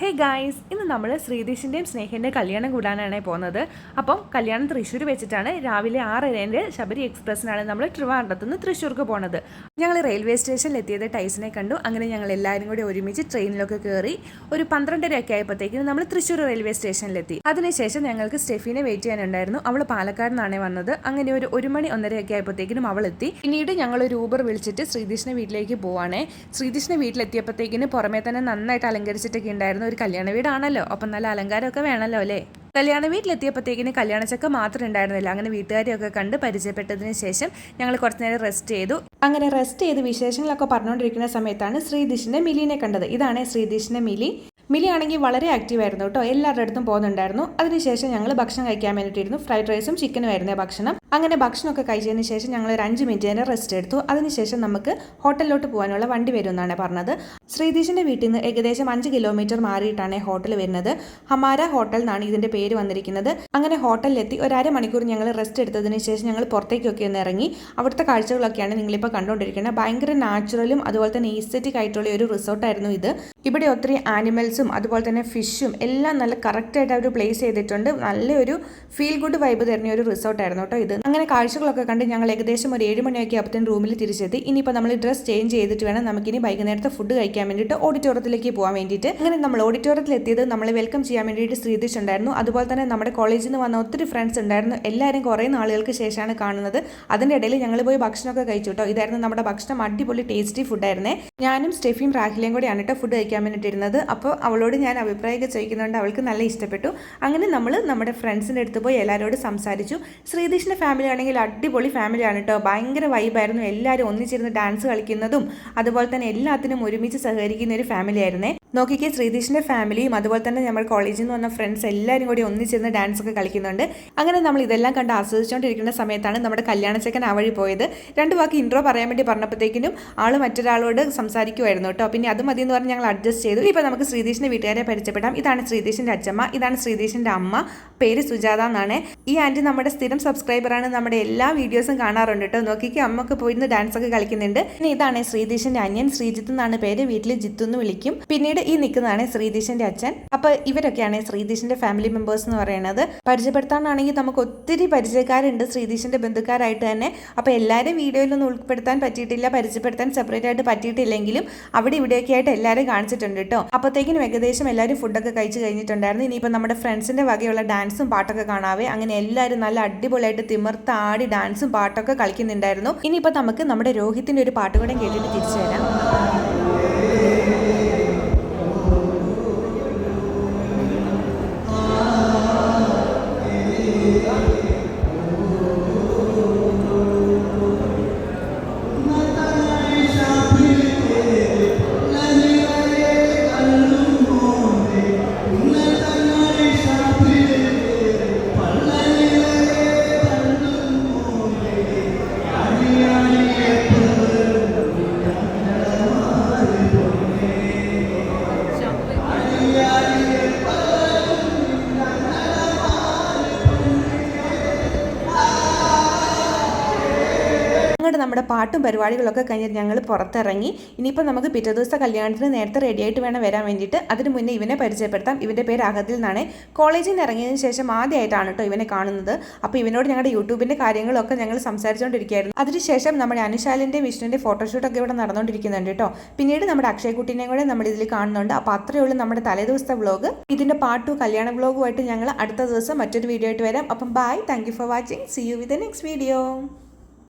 Hey guys ഇന്ന് നമ്മൾ ശ്രീതീഷിന്റെയും സ്നേഹിന്റെയും കല്യാണം കൂടാനാണ് പോകുന്നത്. അപ്പം കല്യാണം തൃശ്ശൂർ വെച്ചിട്ടാണ് രാവിലെ ആറരേന്റെ ശബരി എക്സ്പ്രസ്സിനാണ് നമ്മൾ ട്രിവാൻഡ്രത്തു നിന്ന് തൃശ്ശൂർക്ക് പോണത്. ഞങ്ങൾ റെയിൽവേ സ്റ്റേഷനിൽ എത്തിയത് ടൈസിനെ കണ്ടു. അങ്ങനെ ഞങ്ങൾ എല്ലാവരും കൂടി ഒരുമിച്ച് ട്രെയിനിലൊക്കെ കയറി ഒരു പന്ത്രണ്ടര ഒക്കെ ആയപ്പോഴത്തേക്കും നമ്മൾ തൃശ്ശൂർ റെയിൽവേ സ്റ്റേഷനിലെത്തി. അതിനുശേഷം ഞങ്ങൾക്ക് സ്റ്റെഫിനെ വെയിറ്റ് ചെയ്യാനുണ്ടായിരുന്നു. അവൾ പാലക്കാട് നിന്നാണ് വന്നത്. അങ്ങനെ ഒരു ഒരു മണി ഒന്നരയൊക്കെ ആയപ്പോഴത്തേക്കിനും അവൾ എത്തി പിന്നീട് ഞങ്ങൾ ഒരു ഊബർ വിളിച്ചിട്ട് ശ്രീതീഷിനെ വീട്ടിലേക്ക് പോവാണേ. ശ്രീതീഷിനെ വീട്ടിലെത്തിയപ്പോഴത്തേക്കിന് പുറമേ തന്നെ നന്നായിട്ട് അലങ്കരിച്ചിട്ടൊക്കെ ഉണ്ടായിരുന്നു. ഒരു കല്യാണ വീടാണല്ലോ. അപ്പം നല്ല അലങ്കാരമൊക്കെ വേണമല്ലോ അല്ലേ? കല്യാണ വീട്ടിലെത്തിയപ്പോഴത്തേക്കിന് കല്യാണച്ചക്ക മാത്രം ഉണ്ടായിരുന്നില്ല. അങ്ങനെ വീട്ടുകാരെയൊക്കെ കണ്ട് പരിചയപ്പെട്ടതിന് ശേഷം ഞങ്ങൾ കുറച്ച് നേരം റെസ്റ്റ് ചെയ്തു. അങ്ങനെ റെസ്റ്റ് ചെയ്ത് വിശേഷങ്ങളൊക്കെ പറഞ്ഞുകൊണ്ടിരിക്കുന്ന സമയത്താണ് ശ്രീദിഷിന്റെ മിലിനെ കണ്ടത്. ഇതാണ് ശ്രീദിഷിന്റെ മിലി. മിലി ആണെങ്കിൽ വളരെ ആക്റ്റീവ് ആയിരുന്നു കേട്ടോ. എല്ലാവരുടെ അടുത്തും പോകുന്നുണ്ടായിരുന്നു. അതിനുശേഷം ഞങ്ങൾ ഭക്ഷണം കഴിക്കാൻ വേണ്ടിയിട്ടിരുന്നു. ഫ്രൈഡ് റൈസും ചിക്കനും ആയിരുന്നു ഭക്ഷണം. അങ്ങനെ ഭക്ഷണമൊക്കെ കഴിച്ചതിന് ശേഷം ഞങ്ങൾ ഒരു അഞ്ച് മിനിറ്റ് തന്നെ റെസ്റ്റ് എടുത്തു. അതിനുശേഷം നമുക്ക് ഹോട്ടലിലോട്ട് പോകാനുള്ള വണ്ടി വരും എന്നാണ് പറഞ്ഞത്. ശ്രീധീഷിന്റെ വീട്ടിൽ നിന്ന് ഏകദേശം അഞ്ച് കിലോമീറ്റർ മാറിയിട്ടാണ് ഹോട്ടൽ വരുന്നത്. ഹമാര ഹോട്ടൽ എന്നാണ് ഇതിന്റെ പേര് വന്നിരിക്കുന്നത്. അങ്ങനെ ഹോട്ടലിലെത്തി ഒരു അരമണിക്കൂർ ഞങ്ങൾ റെസ്റ്റ് എടുത്തതിന് ശേഷം ഞങ്ങൾ പുറത്തേക്കൊക്കെ ഒന്ന് ഇറങ്ങി. അവിടുത്തെ കാഴ്ചകളൊക്കെയാണ് നിങ്ങളിപ്പോൾ കണ്ടുകൊണ്ടിരിക്കുന്നത്. ഭയങ്കര നാച്ചുറലും അതുപോലെ തന്നെ ഈസ്തറ്റിക് ആയിട്ടുള്ള ഒരു റിസോർട്ടായിരുന്നു ഇത്. ഇവിടെ ഒത്തിരി ആനിമൽസും അതുപോലെ തന്നെ ഫിഷും എല്ലാം നല്ല കറക്റ്റായിട്ട് അവർ പ്ലേസ് ചെയ്തിട്ടുണ്ട്. നല്ലൊരു ഫീൽ ഗുഡ് വൈബ് തരുന്ന ഒരു റിസോർട്ടായിരുന്നു കേട്ടോ ഇത്. അങ്ങനെ കാഴ്ചകളൊക്കെ കണ്ട് ഞങ്ങൾ ഏകദേശം ഒരു ഏഴ് മണിയൊക്കെ ആപ്പത്തേന് റൂമിൽ തിരിച്ചെത്തി. ഇനിയിപ്പോൾ നമ്മൾ ഡ്രസ്സ് ചേഞ്ച് ചെയ്തിട്ട് വേണം നമുക്കിനി വൈകുന്നേരത്തെ ഫുഡ് കഴിക്കാൻ വേണ്ടിയിട്ട് ഓഡിറ്റോറിയത്തിലേക്ക് പോകാൻ വേണ്ടിയിട്ട്. അങ്ങനെ നമ്മൾ ഓഡിറ്റോറിയത്തിൽ എത്തിയത് നമ്മളെ വെൽക്കം ചെയ്യാൻ വേണ്ടിയിട്ട് ശ്രീതിഷ് ഉണ്ടായിരുന്നു. അതുപോലെ തന്നെ നമ്മുടെ കോളേജിൽ നിന്ന് വന്ന ഒത്തിരി ഫ്രണ്ട്സ് ഉണ്ടായിരുന്നു. എല്ലാവരും കുറേ നാളുകൾക്ക് ശേഷമാണ് കാണുന്നത്. അതിന്റെ ഇടയിൽ ഞങ്ങൾ പോയി ഭക്ഷണമൊക്കെ കഴിച്ചു കേട്ടോ. ഇതായിരുന്നു നമ്മുടെ ഭക്ഷണം അടിപൊളി ടേസ്റ്റി ഫുഡായിരുന്നേ ഞാനും സ്റ്റെഫിയും റാഹിലയും കൂടിയാണ് കേട്ടോ ഫുഡ് കഴിക്കാൻ വേണ്ടിയിട്ടിരുന്നത് അപ്പോൾ അവളോട് ഞാൻ അഭിപ്രായമൊക്കെ ചോദിക്കുന്നതുകൊണ്ട് അവൾക്ക് നല്ല ഇഷ്ടപ്പെട്ടു. അങ്ങനെ നമ്മൾ നമ്മുടെ ഫ്രണ്ട്സിന്റെ അടുത്ത് പോയി എല്ലാവരോടും സംസാരിച്ചു. ശ്രീധീഷിന്റെ ഫാമിലി ആണെങ്കിൽ അടിപൊളി ഫാമിലിയാണ് കേട്ടോ ഭയങ്കര വൈബായിരുന്നു എല്ലാവരും ഒന്നിച്ചിരുന്ന് ഡാൻസ് കളിക്കുന്നതും അതുപോലെ തന്നെ എല്ലാത്തിനും ഒരുമിച്ച് സഹകരിക്കുന്ന ഒരു ഫാമിലി ആയിരുന്നേ. നോക്കിക്കേ ശ്രീതീഷിന്റെ ഫാമിലിയും അതുപോലെ തന്നെ നമ്മുടെ കോളേജിൽ നിന്ന് വന്ന ഫ്രണ്ട്സ് എല്ലാവരും കൂടി ഒന്നിച്ചിരുന്ന് ഡാൻസ് ഒക്കെ കളിക്കുന്നുണ്ട്. അങ്ങനെ നമ്മൾ ഇതെല്ലാം കണ്ട് ആസ്വദിച്ചുകൊണ്ടിരിക്കുന്ന സമയത്താണ് നമ്മുടെ കല്യാണച്ചക്കൻ ആ വഴി പോയത്. രണ്ട് വാക്ക് ഇൻട്രോ പറയാൻ വേണ്ടി പറഞ്ഞപ്പോഴത്തേക്കിനും ആൾ മറ്റൊരാളോട് സംസാരിക്കുമായിരുന്നു കേട്ടോ. പിന്നെ അത് മതി എന്ന് പറഞ്ഞ് ഞങ്ങൾ അഡ്ജസ്റ്റ് ചെയ്തു. ഇപ്പോൾ നമുക്ക് ശ്രീതീഷിന്റെ വീട്ടുകാരെ പരിചയപ്പെടാം. ഇതാണ് ശ്രീതീഷിന്റെ അച്ഛമ്മ ഇതാണ് ശ്രീതീഷിന്റെ അമ്മ. പേര് സുജാത എന്നാണ്. ഈ ആന്റി നമ്മുടെ സ്ഥിരം സബ്സ്ക്രൈബറാണ് നമ്മുടെ എല്ലാ വീഡിയോസും കാണാറുണ്ട് കേട്ടോ. നോക്കിക്ക് അമ്മയ്ക്ക് പോയിരുന്ന് ഡാൻസ് ഒക്കെ കളിക്കുന്നുണ്ട്. പിന്നെ ഇതാണ് ശ്രീതീഷിന്റെ അനിയൻ ശ്രീജിത്ത് എന്നാണ് പേര്. വീട്ടിൽ ജിത്തു എന്ന് വിളിക്കും. പിന്നീട് ഈ നിൽക്കുന്നതാണ് ശ്രീതീഷിന്റെ അച്ഛൻ. അപ്പോൾ ഇവരൊക്കെയാണ് ശ്രീതീഷിന്റെ ഫാമിലി മെമ്പേഴ്സ് എന്ന് പറയുന്നത്. പരിചയപ്പെടുത്താനാണെങ്കിൽ നമുക്ക് ഒത്തിരി പരിചയക്കാരുണ്ട് ശ്രീതീഷിന്റെ ബന്ധുക്കാരായിട്ട് തന്നെ. അപ്പോൾ എല്ലാവരും വീഡിയോയിലൊന്നും ഉൾപ്പെടുത്താൻ പറ്റിയിട്ടില്ല പരിചയപ്പെടുത്താൻ സെപ്പറേറ്റ് ആയിട്ട് പറ്റിയിട്ടില്ലെങ്കിലും അവിടെ ഇവിടെയൊക്കെ ആയിട്ട് എല്ലാവരും കാണിച്ചിട്ടുണ്ട് കേട്ടോ അപ്പോഴത്തേക്കിനും ഏകദേശം എല്ലാവരും ഫുഡൊക്കെ കഴിച്ച് കഴിഞ്ഞിട്ടുണ്ടായിരുന്നു. ഇനിയിപ്പോൾ നമ്മുടെ ഫ്രണ്ട്സിന്റെ വകയുള്ള ഡാൻസും പാട്ടൊക്കെ കാണാവേ. അങ്ങനെ എല്ലാവരും നല്ല അടിപൊളിയായിട്ട് തിമിർത്താടി ഡാൻസും പാട്ടൊക്കെ കളിക്കുന്നുണ്ടായിരുന്നു. ഇനിയിപ്പോൾ നമുക്ക് നമ്മുടെ രോഹിത്തിന്റെ ഒരു പാട്ട് കൂടെ കേട്ടിട്ട് തിരിച്ചു വരാം. അങ്ങോട്ട് നമ്മുടെ പാട്ടും പരിപാടികളൊക്കെ കഴിഞ്ഞ് ഞങ്ങൾ പുറത്തിറങ്ങി. ഇനിയിപ്പോൾ നമുക്ക് പിറ്റേ ദിവസത്തെ കല്യാണത്തിന് നേരത്തെ റെഡിയായിട്ട് വേണം വരാൻ വേണ്ടിയിട്ട്. അതിന് മുന്നേ ഇവനെ പരിചയപ്പെടുത്താം. ഇവന്റെ പേര് അഹദിൽ നിന്നാണ് കോളേജിൽ നിന്ന് ഇറങ്ങിയതിന് ശേഷം ആദ്യമായിട്ടാണ് കേട്ടോ ഇവനെ കാണുന്നത്. അപ്പോൾ ഇവനോട് ഞങ്ങളുടെ യൂട്യൂബിന്റെ കാര്യങ്ങളൊക്കെ ഞങ്ങൾ സംസാരിച്ചുകൊണ്ടിരിക്കുകയായിരുന്നു അതിനുശേഷം നമ്മുടെ അനുശാലിന്റെ വിഷ്ണുവിന്റെ ഫോട്ടോഷൂട്ടൊക്കെ ഇവിടെ നടന്നുകൊണ്ടിരിക്കുന്നുണ്ട് കേട്ടോ പിന്നീട് നമ്മുടെ അക്ഷയക്കുട്ടീനെയും കൂടെ നമ്മൾ ഇതിൽ കാണുന്നുണ്ട്. അപ്പോൾ അത്രയേ ഉള്ളൂ നമ്മുടെ തലേദിവസത്തെ വ്ളോഗ് ഇതിന്റെ പാട്ടു കല്യാണ വ്ളോഗുമായിട്ട് ഞങ്ങൾ അടുത്ത ദിവസം മറ്റൊരു വീഡിയോ ആയിട്ട് വരാം. അപ്പം bye thank for watching see you with next video